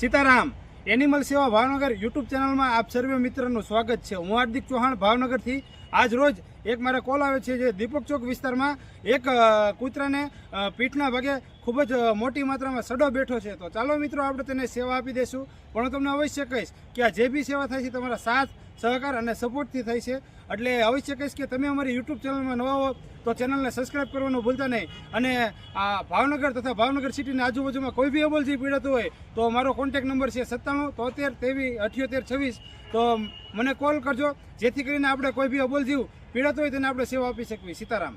Sitaram, animal સેવા Bhavnagar YouTube ચેનલમાં આપ સર્વે મિત્રોનું સ્વાગત છે. હું હાર્દિક ચૌહાણ, ભાવનગરથી આજ રોજ એક મારા કોલ આવે છે જે દીપક ચોક વિસ્તારમાં એક કૂતરાને પીઠના ભાગે ખૂબ જ મોટી માત્રામાં સડો બેઠો છે. તો ચાલો મિત્રો, આપણે તેને સેવા આપી દઈશું. પણ હું તમને અવશ્ય કહીશ કે આ જે બી સેવા થાય છે, તમારા સાથ, સહકાર અને સપોર્ટથી થાય છે. એટલે અવશ્ય કહીશ કે તમે અમારી યુટ્યુબ ચેનલમાં નવા હો, તો ચેનલને સબસ્ક્રાઈબ કરવાનું ભૂલતા નહીં. અને આ ભાવનગર તથા ભાવનગર સિટીની આજુબાજુમાં કોઈ બી અબોલજી પીડાતું હોય, તો મારો કોન્ટેક નંબર છે સત્તાણું, તોતેર તેવી અઠ્યોતેર, છવ્વીસ. તો મને કોલ કરજો. જેથી કરીને આપણે કોઈ બી અબોલ જીવ પીડાતો હોય તેને આપણે સેવા આપી શકીએ સીતારામ.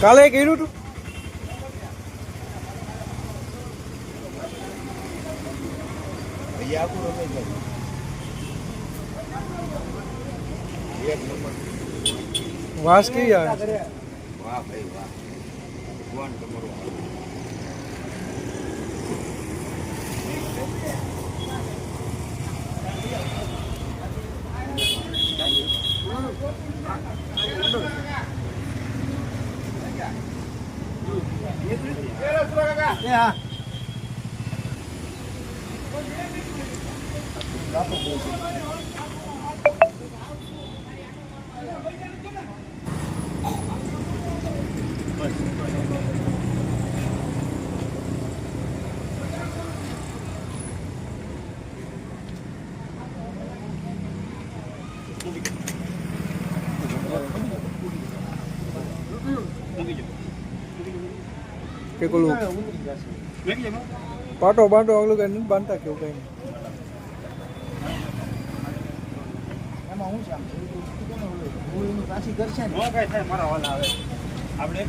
કાલે કર્યું તું? હજી આખું એક નંબર. વાસ કેવી આવે? વાહ ભાઈ વાહ. ભગવાન તમારું Thế à? Thank you. કે પેલું પાટો બાટો આગલું કઈ નથી બાંધતા કેવું કઈ થાય મારા આવે. આપણે